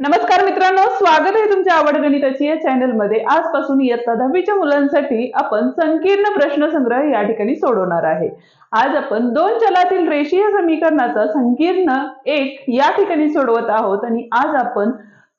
नमस्कार मित्रांनो स्वागत आहे तुमच्या आवड गणिताची या चॅनलमध्ये. आजपासून इयत्ता दहावीच्या मुलांसाठी आपण संकीर्ण प्रश्नसंग्रह या ठिकाणी सोडवणार आहे. आज आपण दोन चलातील रेषीय समीकरणाचा संकीर्ण एक या ठिकाणी सोडवत आहोत आणि आज आपण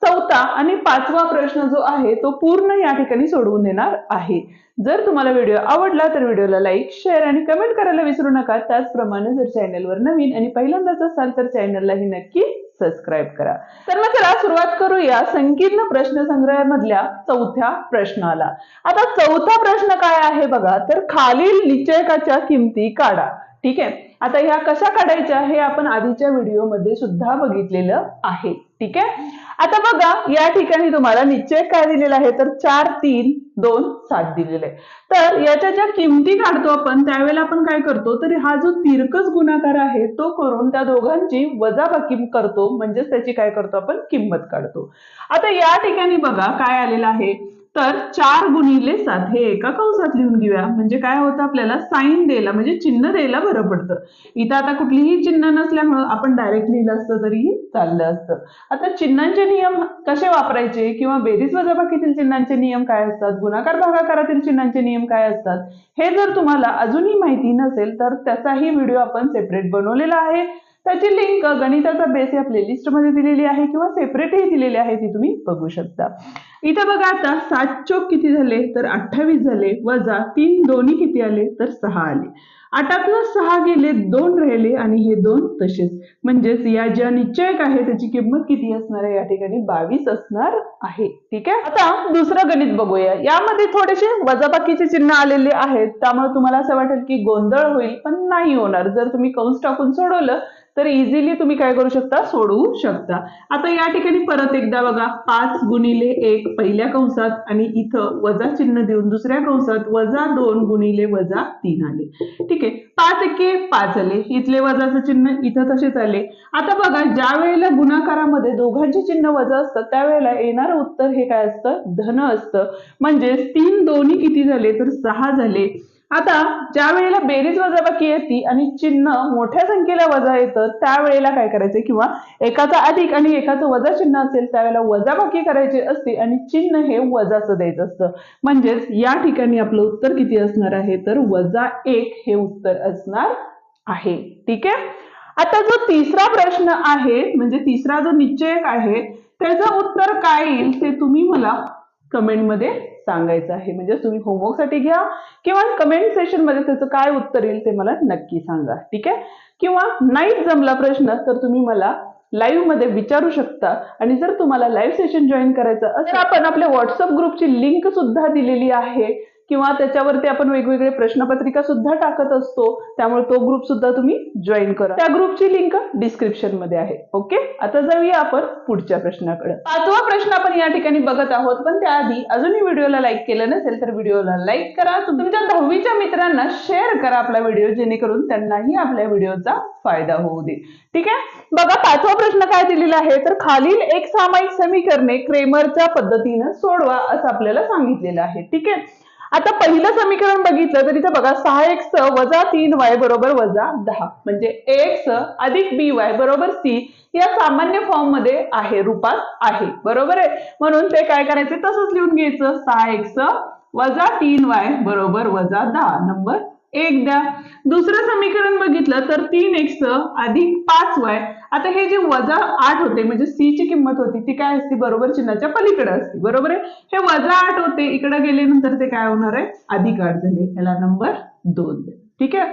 चौथा आणि पाचवा प्रश्न जो आहे तो पूर्ण या ठिकाणी सोडवून देणार आहे. जर तुम्हाला व्हिडिओ आवडला तर व्हिडिओला लाईक शेअर आणि कमेंट करायला विसरू नका. त्याचप्रमाणे जर चॅनलवर नवीन आणि पहिल्यांदाच असाल तर चॅनललाही नक्की सबस्क्राईब करा. तर मग चला सुरुवात करूया संकीर्ण प्रश्न संग्रहामधल्या चौथ्या प्रश्नाला. आता चौथा प्रश्न काय आहे बघा तर खालील निश्चयकाच्या किमती काढा. ठीक आहे? आता ह्या कशा काढायच्या हे आपण आधीच्या व्हिडिओमध्ये सुद्धा बघितलेलं आहे. ठीक आहे? आता बघा या ठिकाणी तुम्हाला निश्चय काय दिलेला आहे? तर चार तीन दोन सात दिलेले आहे. तर याच्या ज्या किमती काढतो आपण त्यावेळेला आपण काय करतो? तर हा जो तिरकस गुणाकार आहे तो करून त्या दोघांची वजाबाकी करतो. म्हणजेच त्याची काय करतो आपण? किंमत काढतो. आता या ठिकाणी बघा काय आलेलं आहे? तर चार गुणिले सात हे एका कंसात लिहून घेऊया. म्हणजे काय होतं आपल्याला? साईन द्यायला म्हणजे चिन्ह द्यायला बरं पडतं. इथं आता कुठलीही चिन्ह नसल्यामुळं आपण डायरेक्ट लिहिलं असतं तरीही चाललं असतं. आता चिन्हांचे नियम कसे वापरायचे? किंवा बेरीज वजाबाकीतील चिन्हांचे नियम काय असतात? गुणाकार भागाकारातील चिन्हांचे नियम काय असतात? हे जर तुम्हाला अजूनही माहिती नसेल तर त्याचाही व्हिडिओ आपण सेपरेट बनवलेला आहे. त्याची लिंक गणिताचा बेस या प्लेलिस्टमध्ये दिलेली आहे किंवा सेपरेटही दिलेली आहे ती तुम्ही बघू शकता. इथं बघा आता सात चोक किती झाले? तर अठ्ठावीस झाले. वजा तीन दोन्ही किती आले? तर सहा आले. आठातनं सहा गेले दोन राहिले आणि हे दोन तसेच. म्हणजेच या ज्या निश्चयक आहे त्याची किंमत किती असणार आहे? या ठिकाणी बावीस असणार आहे. ठीक आहे? आता दुसरं गणित बघूया. यामध्ये थोडेसे वजाबाकीचे चिन्ह आलेले आहेत. त्यामुळे तुम्हाला असं वाटेल की गोंधळ होईल पण नाही होणार. जर तुम्ही कंस टाकून सोडवलं तर इझिली तुम्ही काय करू शकता? सोडवू शकता. आता या ठिकाणी परत एकदा बघा. पाच गुणिले एक पहिल्या कंसात आणि इथं वजा चिन्ह देऊन दुसऱ्या कंसात वजा दोन गुणिले वजा तीन आले. ठीक आहे. पाच एके पाच आले इथले वजाचं चिन्ह इथं तसेच आले. आता बघा ज्या वेळेला गुणाकारामध्ये दोघांचे चिन्ह वजा असतं त्यावेळेला येणारं उत्तर हे काय असतं? धन असतं. म्हणजेच तीन दोन्ही किती झाले? तर सहा झाले. आता ज्या वेळेला बेरीज वजाबाकी येते आणि चिन्ह मोठ्या संख्येला वजा येतं त्यावेळेला काय करायचं? किंवा एकाचा अधिक आणि एकाचं वजा चिन्ह असेल त्यावेळेला वजाबाकी करायची असते आणि चिन्ह हे वजाचं द्यायचं असतं. म्हणजेच या ठिकाणी आपलं उत्तर किती असणार आहे? तर वजा एक हे उत्तर असणार आहे. ठीक आहे? आता जो तिसरा प्रश्न आहे म्हणजे तिसरा जो निश्चयक आहे त्याचं उत्तर काय येईल ते तुम्ही मला कमेंटमध्ये सांगायचं आहे. म्हणजे तुम्ही होमवर्कसाठी घ्या किंवा कमेंट सेशनमध्ये त्याचं काय उत्तर येईल ते मला नक्की सांगा. ठीक आहे? किंवा नाईट जमला प्रश्न तर तुम्ही मला लाईव्हमध्ये विचारू शकता. आणि जर तुम्हाला लाईव्ह सेशन जॉईन करायचं असेल आपण आपल्या व्हॉट्सअप ग्रुपची लिंक सुद्धा दिलेली आहे. किंवा त्याच्यावरती आपण वेगवेगळे प्रश्नपत्रिका सुद्धा टाकत असतो त्यामुळे तो ग्रुप सुद्धा तुम्ही जॉईन करा. त्या ग्रुपची लिंक डिस्क्रिप्शनमध्ये आहे ओके आता जाऊया आपण पुढच्या प्रश्नाकडे. पाचवा प्रश्न आपण या ठिकाणी बघत आहोत पण त्याआधी अजूनही व्हिडिओला लाईक केलं नसेल तर व्हिडिओला लाईक करा. तुमच्या दहावीच्या मित्रांना शेअर करा आपला व्हिडिओ जेणेकरून त्यांनाही आपल्या व्हिडिओचा फायदा होऊ दे. ठीक आहे? बघा पाचवा प्रश्न काय दिलेला आहे? तर खालील एक सामायिक समीकरणे क्रेमरच्या पद्धतीनं सोडवा असं आपल्याला सांगितलेलं आहे. ठीक आहे? आता पहिलं समीकरण बघितलं तर इथं बघा सहा एक्स वजा तीन वाय बरोबर वजा दहा. म्हणजे एक्स अधिक बी वाय बरोबर सी या सामान्य फॉर्ममध्ये आहे रूपात आहे. बरोबर आहे? म्हणून ते काय करायचे? तसंच लिहून घ्यायचं. सहा एक्स वजा तीन वाय बरोबर वजा दहा. नंबर एक द्या दुसरं समीकरण बघितलं तर तीन एक्स अधिक पाच वाय. आता हे जे वजा आठ होते म्हणजे सी ची किंमत होती ती काय असते? बरोबर चिन्हाच्या पलीकडे असते. बरोबर आहे? हे वजा आठ होते इकडे गेल्यानंतर ते काय होणार आहे? अधिक आठ झाले. याला नंबर दोन. ठीक आहे?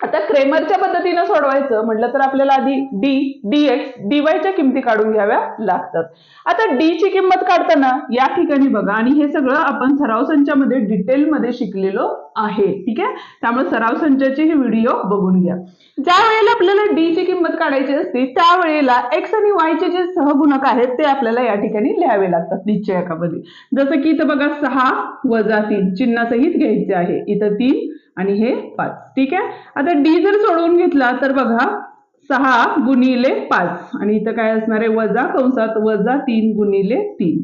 आता क्रेमरच्या पद्धतीनं सोडवायचं म्हटलं तर आपल्याला आधी डी डी एक्स डी वायच्या किमती काढून घ्याव्या लागतात. आता डी ची किंमत काढताना या ठिकाणी बघा आणि हे सगळं आपण सराव संचामध्ये डिटेलमध्ये शिकलेलो आहे. ठीक आहे? त्यामुळे सराव संचाची हे व्हिडिओ बघून घ्या. ज्या वेळेला आपल्याला डी ची किंमत काढायची असते त्यावेळेला एक्स आणि वायचे जे सहगुणक आहेत ते आपल्याला या ठिकाणी लिहावे लागतात निश्चयकामध्ये. जसं की इथं बघा सहा वजा तीन चिन्हासहित घ्यायचे आहे. इथं तीन आणि हे पाच. ठीक आहे? आता डी जर सोडवून घेतला तर बघा सहा गुणिले पाच. आणि इथं काय असणार आहे? वजा कंसात वजा तीन गुणिले तीन.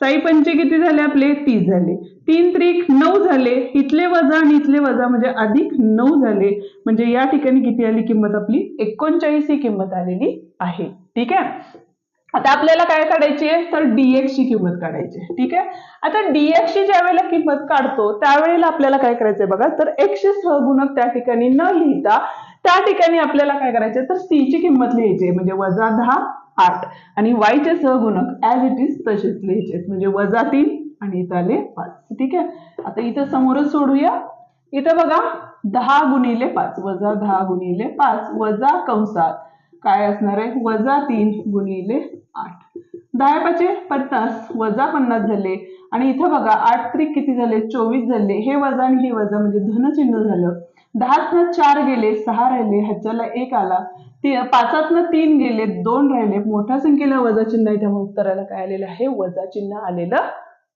साई पंचे किती झाले आपले? तीस झाले. तीन त्रिक नऊ झाले. इथले वजा आणि इथले वजा म्हणजे अधिक नऊ झाले. म्हणजे या ठिकाणी किती आली? किंमत आपली एकोणचाळीस ही किंमत आलेली आहे. ठीक आहे? आता आपल्याला काय काढायची? आहे तर dx ची किंमत काढायची. आहे ठीक आहे? आता dx ची ज्या वेळेला किंमत काढतो त्यावेळेला आपल्याला काय करायचंय बघा? तर x चे सहगुणक त्या ठिकाणी न लिहिता त्या ठिकाणी आपल्याला काय करायचंय? तर c ची किंमत लिहायची आहे म्हणजे वजा दहा आठ. आणि y चे सहगुणक ऍज इट इज तसेच लिहायचे आहेत. म्हणजे वजा तीन आणि इथं आले पाच. ठीक आहे? आता इथं समोरच सोडूया. इथं बघा दहा गुणिले पाच. वजा दहा गुणिले पाच. वजा कंसात काय असणार आहे? वजा तीन गुणिले आठ. दहा पाचे पन्नास वजा पन्नास झाले. आणि इथं बघा आठ त्रिक किती झाले? चोवीस झाले. हे वजा आणि हे वजा म्हणजे धनचिन्ह झालं. दहातनं चार गेले सहा राहिले ह्याच्याला एक आला. ती पाचातनं तीन गेले दोन राहिले. मोठ्या संख्येला वजा चिन्ह आहे त्यामुळे उत्तराला काय आलेलं आहे? वजा चिन्ह आलेलं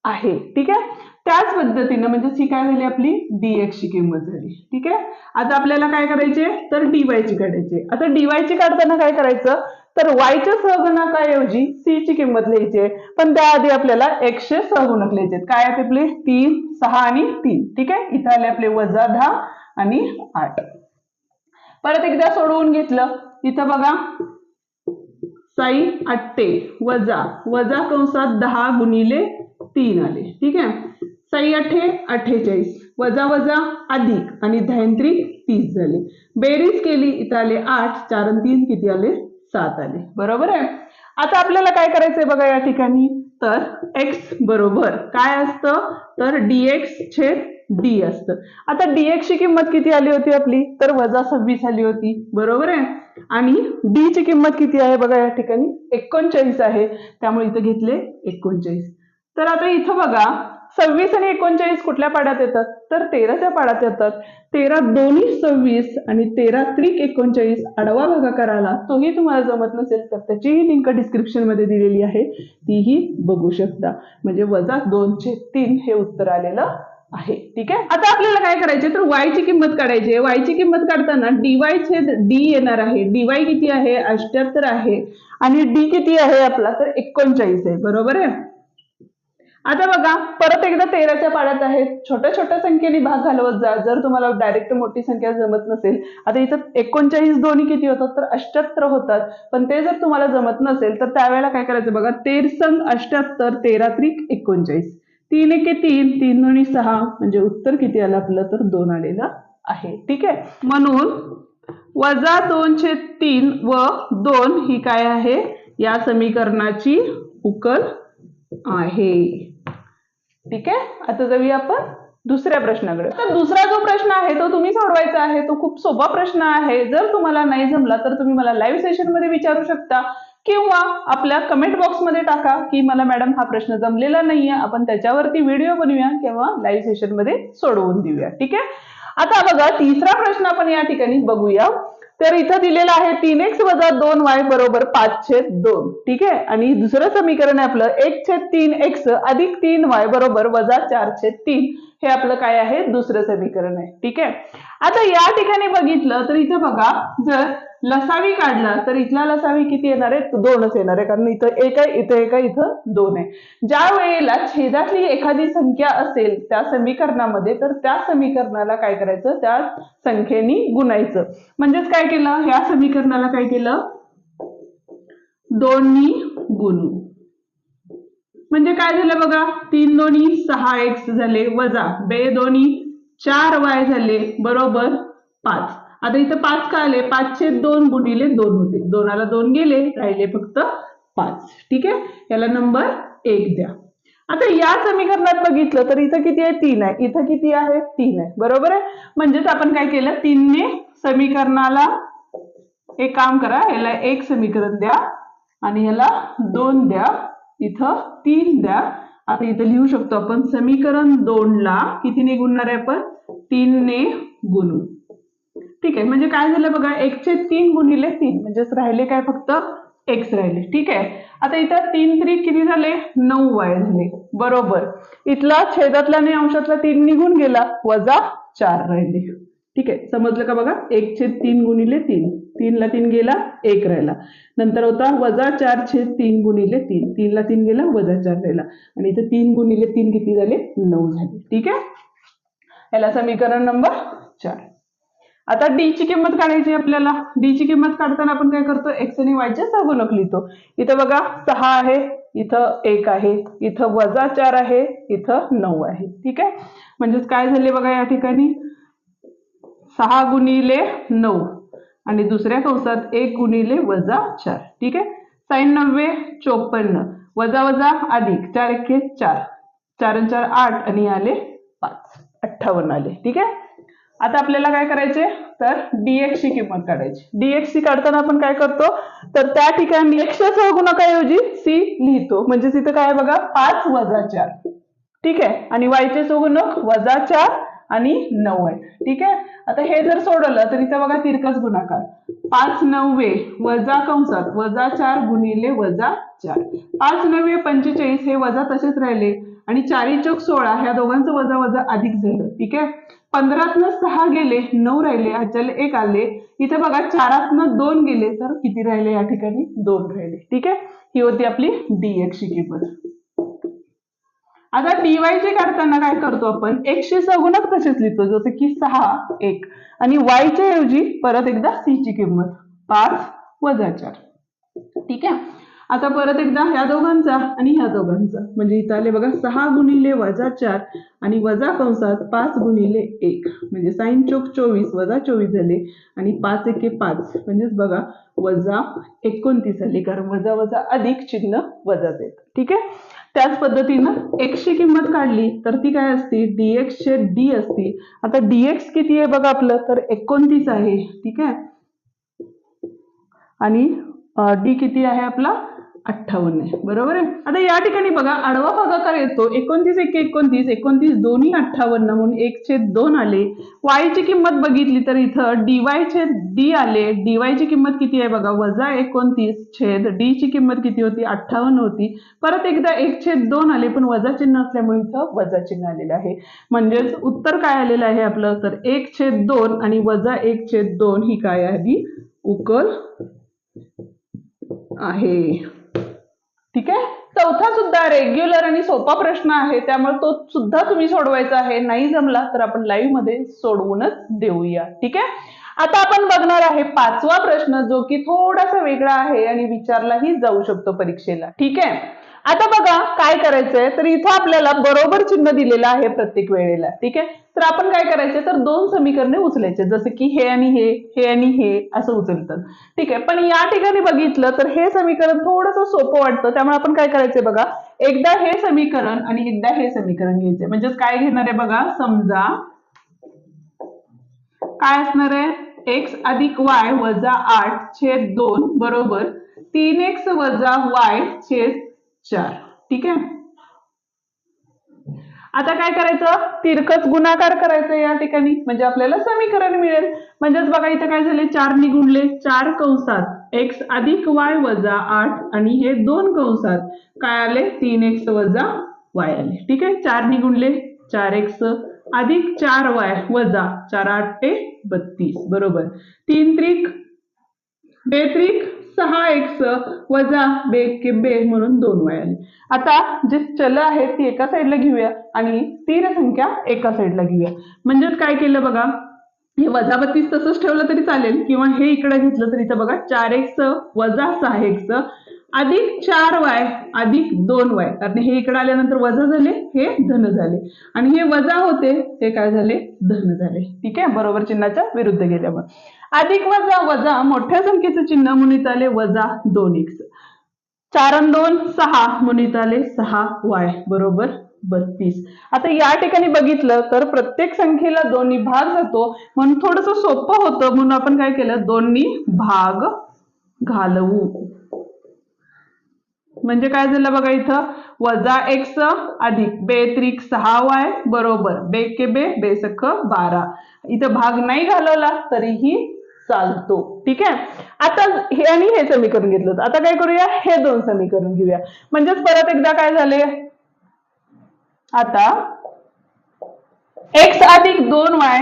आहे. ठीक आहे? त्याच पद्धतीनं म्हणजे ही काय झाली आपली? Dx ची किंमत झाली. ठीक आहे? आता आपल्याला काय करायचे तर dy ची काढायची आता dy ची काढताना काय करायचं? तर y च्या सहगुणकाऐवजी c ची किंमत लिहायची आहे. पण त्याआधी आपल्याला x चे सहगुणक लिहायचे काय आहेत आपले? तीन सहा आणि तीन. ठीक आहे? इथं आले आपले वजा दहा आणि आठ. परत एकदा सोडवून घेतलं. इथं बघा. साई अट्टे वजा. वजा कंसात दहा गुणिले तीन आले. ठीक आहे? सई अठे अठ्ठेचाळीस. वजा वजा अधिक आणि धायंत्रिक तीस झाले. बेरीज केली इथं आले आठ चार आणि तीन किती आले? सात आले. बरोबर आहे? आता आपल्याला काय करायचंय बघा या ठिकाणी? तर x बरोबर काय असतं? तर dx छेद डी असतं. आता dx ची किंमत किती आली होती आपली? तर वजा सव्वीस आली होती. बरोबर आहे? आणि d ची किंमत किती आहे बघा या ठिकाणी? एकोणचाळीस आहे. त्यामुळे इथं घेतले एकोणचाळीस. तर आता इथं बघा सव्वीस आणि एकोणचाळीस कुठल्या पाड्यात येतात? तर तेराच्या पाड्यात येतात. तेरा दोन्ही सव्वीस आणि तेरा त्रिक एकोणचाळीस आडवा भागाकार आला तोही तुम्हाला जमत नसेल तर त्याचीही लिंक डिस्क्रिप्शनमध्ये दिलेली आहे. तीही बघू शकता. म्हणजे वजा दोनशे तीन हे उत्तर आलेलं आहे. ठीक आहे? आता आपल्याला काय करायचे? तर वाय ची किंमत काढायची आहे. वाय ची किंमत काढताना डीवाय छेद डी येणार आहे. डीवाय किती आहे? अष्ट्याहत्तर आहे. आणि डी किती आहे आपला? तर एकोणचाळीस आहे. बरोबर आहे? आता बघा परत एकदा तेराच्या पाड्यात आहे. छोट्या छोट्या संख्येने भाग घालवत जा. जर तुम्हाला डायरेक्ट मोठी संख्या जमत नसेल. आता इथं एकोणचाळीस दोन्ही किती होतात? तर अष्ट्याहत्तर होतात. पण ते जर तुम्हाला जमत नसेल तर त्यावेळेला काय करायचं बघा? तेर संघ अष्ट्याहत्तर तेरा त्रिक एकोणचाळीस. तीन एके तीन तीन दोन्ही सहा म्हणजे उत्तर किती आलं आपलं? तर दोन आलेलं आहे. ठीक आहे? म्हणून वजा दोनशे तीन व दोन ही काय आहे? या समीकरणाची उकल आहे. ठीक आहे? आता जाऊया आपण दुसऱ्या प्रश्नाकडे. तर दुसरा जो प्रश्न आहे तो तुम्ही सोडवायचा आहे. तो खूप सोपा प्रश्न आहे. जर तुम्हाला नाही जमला तर तुम्ही मला लाईव्ह सेशनमध्ये विचारू शकता किंवा आपल्या कमेंट बॉक्समध्ये टाका की मला मॅडम हा प्रश्न जमलेला नाहीये. आपण त्याच्यावरती व्हिडिओ बनवूया किंवा लाईव्ह सेशनमध्ये सोडवून देऊया. ठीक आहे? आता बघा तिसरा प्रश्न आपण या ठिकाणी बघूया. तर इथं दिलेलं आहे तीन एक्स वजा दोन वाय बरोबर पाच छेद दोन. ठीक आहे? आणि दुसरं समीकरण आहे आपलं एक छेद तीन एक्स अधिक तीन वाय बरोबर वजा चार छेद तीन. हे आपलं काय आहे? दुसरं समीकरण आहे. ठीक आहे? आता या ठिकाणी बघितलं तर इथं बघा जर लसावी काढला तर इथला लसावी किती येणार आहे? दोनच येणार आहे कारण इथं एक आहे इथं एक आहे इथं दोन आहे. ज्या वेळेला छेदातली एखादी संख्या असेल त्या समीकरणामध्ये तर त्या समीकरणाला काय करायचं? त्या संख्येने गुणायचं. म्हणजेच काय केलं? ह्या समीकरणाला काय केलं? दोन्ही गुणू. म्हणजे काय झालं बघा? तीन दोन्ही सहा एक्स झाले वजा. बे दोन्ही चार वाय झाले बरोबर पाच. आता इथं पाच का आले? पाचशे दोन गुणिले दोन होते. दोनाला दोन गेले राहिले फक्त पाच. ठीक आहे? याला नंबर एक द्या. आता या समीकरणात बघितलं तर इथं किती आहे? तीन आहे. इथं किती आहे? तीन आहे. बरोबर आहे? म्हणजेच आपण काय केलं? तीनने समीकरणाला एक काम करा. याला एक समीकरण द्या आणि याला दोन द्या. इथं तीन द्या. आता इथं लिहू शकतो आपण समीकरण दोनला कितीने गुणणार आहे आपण? तीनने गुणून. ठीक आहे. म्हणजे काय झालं बघा एकशे तीन गुणिले तीन. म्हणजेच राहिले काय फक्त? एक्स राहिले. ठीक आहे. आता इथं तीन तरी किती झाले? नऊ वाय झाले. बरोबर. इथला छेदातला आणि अंशातला तीन निघून गेला. वजा चार राहिले. ठीक आहे. समजलं का बघा? एक छेद तीन गुणिले तीन. तीनला तीन गेला एक राहिला. नंतर होता वजा चार छेद तीन गुणिले तीन. तीनला तीन गेला वजा चार राहिला. आणि इथं तीन गुणिले तीन किती झाले? नऊ झाले. ठीक आहे? याला समीकरण नंबर चार. आता डी ची किंमत काढायची आपल्याला. डी ची किंमत काढताना आपण काय करतो? एक्स आणि वायचे सहगुणक लिहितो. इथं बघा सहा आहे इथं एक आहे इथं वजा चार आहे इथं नऊ आहे. ठीक आहे? म्हणजेच काय झाले बघा या ठिकाणी? सहा गुणिले नऊ. आणि दुसऱ्या कंसात एक गुणिले वजा चार. ठीक आहे? साईन नव्वे चोपन्न. वजा वजा अधिक चार एक चार. चार चार आठ आणि आले पाच. अठ्ठावन्न आले. ठीक आहे? आता आपल्याला काय करायचे? तर डीएक्सची किंमत काढायची. Dx काढताना आपण काय करतो? तर त्या ठिकाणी एक्सच्या सहगुणकाऐवजी सी लिहितो. म्हणजे तिथं काय बघा? पाच वजा चार. ठीक आहे? आणि वायचे सहगुणक वजा चार आणि नऊ आहे. ठीक आहे? आता हे जर सोडवलं तर इथं बघा तिरकस गुणाकार. पाच नव्वे वजा कंसात वजा चार गुणिले वजा चार. पाच नव्वे पंचेचाळीस हे वजा तसेच राहिले. आणि चारी चौक सोळा ह्या दोघांचं वजा वजा अधिक झालं. ठीक आहे? पंधरातनं सहा गेले नऊ राहिले ह्याच्याला एक आले. इथे बघा चारातनं दोन गेले तर किती राहिले? या ठिकाणी दोन राहिले. ठीक आहे? ही होती आपली डी एक्सची किंमत. आता डीवाय चे काढताना काय करतो आपण? एकशे सगुणक तसेच लिहितो जसं की सहा एक. आणि वायच्या च्या ऐवजी परत एकदा सी ची किंमत पाच वजा चार. ठीक आहे? आता परत एकदा ह्या दोघांचा आणि ह्या दोघांचा. म्हणजे इथं आले बघा सहा गुणिले वजा चार आणि वजा कंसात पाच गुणिले एक. म्हणजे साईन चोक चोवीस वजा चोवीस झाले आणि पाच एके पाच. म्हणजेच बघा वजा एकोणतीस झाली कारण वजा वजा अधिक चिन्ह वजाच येत ठीक आहे? त्याच पद्धतीनं एक्सची किंमत काढली तर ती काय असते? डीएक्स चे डी असती. आता डीएक्स किती आहे बघा आपलं? तर एकोणतीस आहे. ठीक आहे? आणि डी किती आहे आपला? अठ्ठावन्न आहे. बरोबर आहे? आता या ठिकाणी बघा आडवा भागाकार येतो. एकोणतीस एक एकोणतीस एकोणतीस दोन्ही अठ्ठावन्न म्हणून एक छेद दोन आले. वायची ची किंमत बघितली तर इथं डीवाय छेद डी आले. डीवायची ची किंमत किती आहे बघा? वजा एकोणतीस छेद डी ची किंमत किती होती? अठ्ठावन्न होती. परत एकदा एक छेद दोन आले पण वजा चिन्ह असल्यामुळे इथं वजा चिन्ह आलेलं आहे. म्हणजेच उत्तर काय आलेलं आहे आपलं? तर एक छेद दोन आणि वजा एक छेद दोन ही काय आहे उकल आहे. ठीक आहे? चौथा सुद्धा रेग्युलर आणि सोपा प्रश्न आहे. त्यामुळे तो सुद्धा तुम्ही सोडवायचा आहे. नाही जमला तर आपण लाईव्हमध्ये सोडवूनच देऊया. ठीक आहे? आता आपण बघणार आहे पाचवा प्रश्न जो की थोडासा वेगळा आहे आणि विचारलाही जाऊ शकतो परीक्षेला. ठीक आहे? आता बघा काय करायचंय. तर इथं आपल्याला बरोबर चिन्ह दिलेलं आहे प्रत्येक वेळेला. ठीक आहे? तर आपण काय करायचे तर दोन समीकरणे उचलायचे. जसं की हे आणि हे हे आणि हे असं उचलतात. ठीक आहे? पण या ठिकाणी बघितलं तर हे समीकरण थोडंसं सोपं वाटतं. त्यामुळे आपण काय करायचंय बघा? एकदा हे समीकरण आणि एकदा हे समीकरण घ्यायचे म्हणजेच काय घेणार आहे बघा? समजा काय असणार आहे? एक्स अधिक वाय वजा आठ छेद दोन बरोबर तीन एक्स वजा वाय छेद चार. ठीक आहे? आता काय करायचं? तिरकस गुणाकार करायचं या ठिकाणी. म्हणजे आपल्याला समीकरण मिळेल. म्हणजेच बघा इथं काय झाले? चार निगुणले चार कंसात एक्स अधिक वाय वजा आठ आणि हे दोन कंसात काय आले? तीन एक्स वजा वाय आले. ठीक आहे? चार निगुणले चार एक्स अधिक चार वाय वजा चार आठ ते बत्तीस. बरोबर. तीन त्रिक बेत्रिक सहा एक्स वजा बे के बे म्हणून दोन वाय आले आता जे चल आहेत ती एका साईडला घेऊया आणि स्थिर संख्या एका साईडला घेऊया. म्हणजेच काय केलं बघा? हे वजा बत्तीस तसंच ठेवलं तरी चालेल किंवा हे इकडे घेतलं तर इथं बघा चार एक्स वजा सहा एक्स अधिक चार वाय अधिक दोन वाय कारण हे इकडे आल्यानंतर वजा झाले हे धन झाले. आणि हे वजा होते हे काय झाले? धन झाले. ठीक आहे? बरोबर चिन्हाच्या विरुद्ध गेल्यावर. अधिक वजा वजा मोठ्या संख्येचं चिन्ह म्हणून आले वजा दोन एक्स चार दोन सहा म्हणून आले सहा वाय बरोबर बत्तीस. आता या ठिकाणी बघितलं तर प्रत्येक संख्येला दोन्ही भाग जातो. म्हणून थोडस सोपं होतं म्हणून आपण काय केलं? दोन्ही भाग घालवू. म्हणजे काय झालं बघा इथं? वजा एक्स अधिक बे त्रिक सहा वाय बरोबर. बे के बे बेसख बारा. इथं भाग नाही घालवला तरीही चालतो. ठीक आहे? आता हे आणि हे समीकरण घेतलं होतं. आता काय करूया? हे दोन समीकरण घेऊया. म्हणजेच परत एकदा काय झाले? आता एक्स अधिक दोन वाय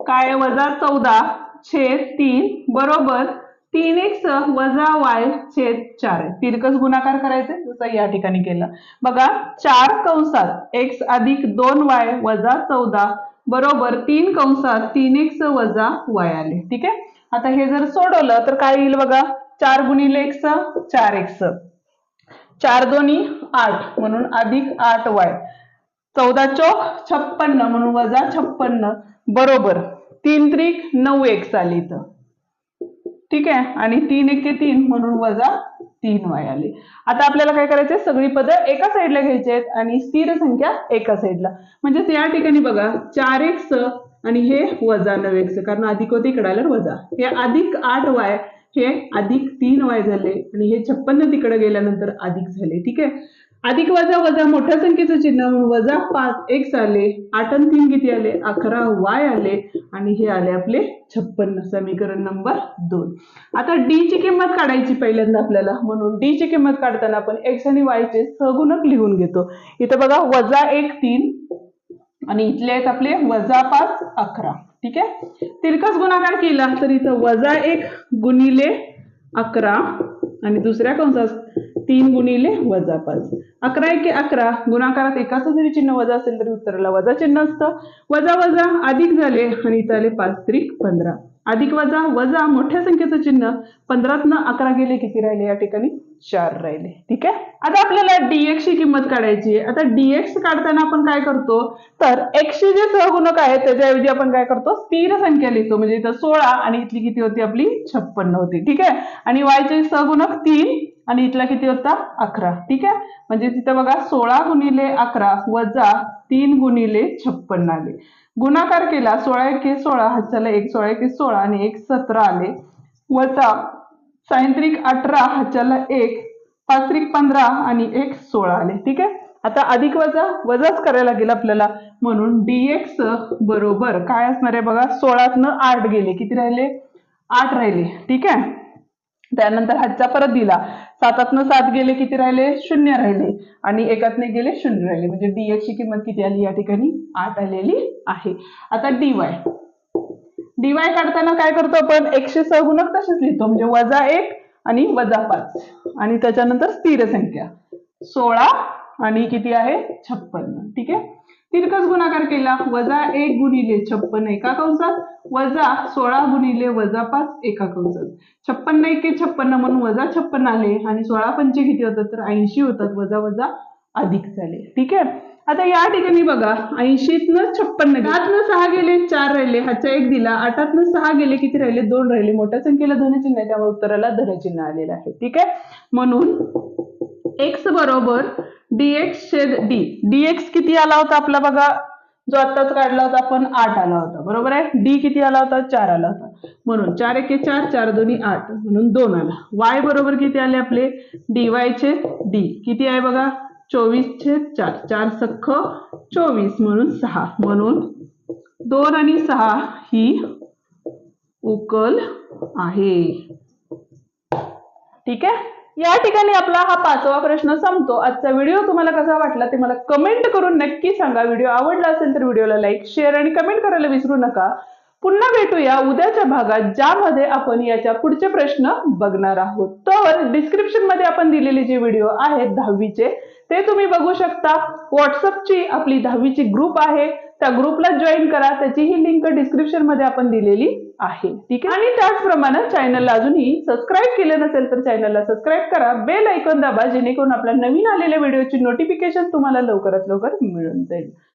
काय वजा चौदा छेद तीन बरोबर तीन एक्स वजा वाय छेद चार तिरकस गुणाकार करायचे जसं या ठिकाणी केलं. बघा चार कंसात एक्स अधिक दोन वाय वजा चौदा बरोबर तीन कंसात तीन एक्स वजा वाय आले. ठीक आहे? आता हे जर सोडवलं तर काय येईल बघा? चार गुणिले एक्स चार एक्स. चार दोन्ही आठ म्हणून अधिक आठ वाय. चौदा चौक छप्पन्न म्हणून वजा छप्पन्न. बरोबर. तीन त्रिक नऊ एक्स आली इथं. ठीक आहे? आणि तीन एक तीन म्हणून वजा तीन वाय आले. आता आपल्याला काय करायचंय? सगळी पदं एका साईडला घ्यायची आहेत आणि स्थिर संख्या एका साईडला म्हणजेच या ठिकाणी बघा चार एक्स आणि हे वजा नऊ एक्स कारण अधिक होते इकडे आलं वजा. हे अधिक आठ वाय हे अधिक तीन वाय झाले आणि हे छप्पन्न तिकडे गेल्यानंतर अधिक झाले. ठीक आहे? अधिक वजा वजा मोठ्या संख्येचं चिन्ह म्हणून वजा पाच एक्स आले आठ आणि तीन किती आले? अकरा वाय आले आणि हे आले आपले छप्पन्न समीकरण नंबर दोन. आता डी ची किंमत काढायची पहिल्यांदा आपल्याला. म्हणून डी ची किंमत काढताना आपण एक्स आणि वाय चे लिहून घेतो. इथं बघा वजा एक तीन आणि इथले आहेत आपले वजा पाच अकरा. ठीक आहे? तिरकस गुणाकार केला तर इथं वजा एक गुणिले अकरा आणि दुसऱ्या कंसात तीन गुणिले वजा पाच. अकरा एके अकरा गुणाकारात एकाच जरी चिन्ह वजा असेल तरी उत्तराला वजा चिन्ह असतं. वजा वजा अधिक झाले आणि इथं आले पाच त्रिक पंधरा. अधिक वजा वजा मोठ्या संख्येचं चिन्ह पंधरातनं अकरा गेले किती राहिले? या ठिकाणी चार राहिले. ठीक आहे? आता आपल्याला डीएक्स ची किंमत काढायची आहे. आता डीएक्स काढताना आपण काय करतो? तर x जे सहगुणक आहेत त्याच्याऐवजी आपण काय करतो? स्थिर संख्या लिहितो. म्हणजे इथं सोळा आणि इथली किती होती? आपली छप्पन्न होती. ठीक आहे? आणि वायचे सहगुणक तीन आणि इथला किती होता? अकरा. ठीक आहे? म्हणजे तिथं बघा सोळा गुणिले अकरा वजा तीन गुणिले छप्पन्न आले. गुणाकार केला सोळा एके सोळा हाताला एक सोळा एके सोळा आणि एक सतरा आले. वजा सायंत्रिक अठरा हाताला एक पाचत्रिक पंधरा आणि एक सोळा आले. ठीक आहे? आता अधिक वजा वजाच करायला लागेल आपल्याला. म्हणून डीएक्स बरोबर काय असणार आहे बघा? सोळातनं आठ गेले. किती राहिले? आठ राहिले. ठीक आहे? त्यानंतर हातचा परत दिला. सातातनं सात गेले किती राहिले? शून्य राहिले. आणि एकातने गेले शून्य राहिले. म्हणजे dx ची किंमत किती आली? या ठिकाणी आठ आलेली आहे. आता डीवाय डीवाय काढताना काय करतो आपण? एकशे सहगुणक तसेच लिहितो. म्हणजे वजा एक आणि वजा पाच. आणि त्याच्यानंतर स्थिर संख्या. सोळा आणि किती आहे? छप्पन्न ठीक आहे? तिरकस गुणाकार केला. वजा एक गुणिले छप्पन एका कंसात. वजा सोळा गुणिले वजा पाच एका कंसात. छप्पन्न एके छप्पन्न म्हणून वजा छप्पन आले आणि सोळा पंचे किती होतात तर ऐंशी होतात. वजा वजा अधिक झाले. ठीक आहे? आता या ठिकाणी बघा. ऐंशीतनं छप्पन्न गेले. आठनं सहा गेले चार राहिले. हातचा एक दिला. आठातनं सहा गेले किती राहिले? दोन राहिले. मोठ्या संख्येला धनचिन्ह आहे. त्यामुळे उत्तराला धनचिन्ह आलेलं आहे. ठीक आहे? म्हणून एक्स बरोबर dx छेद डी dx किती आला होता आपला बघा? जो आत्ताच काढला होता आपण आठ आला होता. बरोबर आहे? डी किती आला होता? चार आला होता. म्हणून चार एके चार चार दोन्ही आठ. म्हणून दोन आला. वाय बरोबर किती आले आपले? डी वाय छेद डी किती आहे बघा? चोवीस छेद चार. चार सख्ख चोवीस म्हणून सहा. म्हणून दोन आणि सहा ही उकल आहे. ठीक आहे? या ठिकाणी आपला हा पाचवा प्रश्न संपतो. आजचा व्हिडिओ तुम्हाला कसा वाटला ते मला कमेंट करून नक्की सांगा. व्हिडिओ आवडला असेल तर व्हिडिओला लाईक शेअर आणि कमेंट करायला विसरू नका. पुन्हा भेटूया उद्याच्या भागात ज्यामध्ये आपण याच्या पुढचे प्रश्न बघणार आहोत. तर डिस्क्रिप्शनमध्ये आपण दिलेले जे व्हिडिओ आहेत दहावीचे ते तुम्ही बघू शकता. व्हॉट्सअपची आपली दहावीची ग्रुप आहे. त्या ग्रुपला जॉईन करा. त्याची ही लिंक डिस्क्रिप्शनमध्ये आपण दिलेली आहे. ठीक आहे? आणि त्याचप्रमाणे चॅनलला अजूनही सबस्क्राईब केलं नसेल तर चॅनलला सबस्क्राईब करा. बेल ऐकून दाबा जेणेकरून आपल्या नवीन आलेल्या व्हिडिओची नोटिफिकेशन तुम्हाला लवकरात लवकर मिळून जाईल.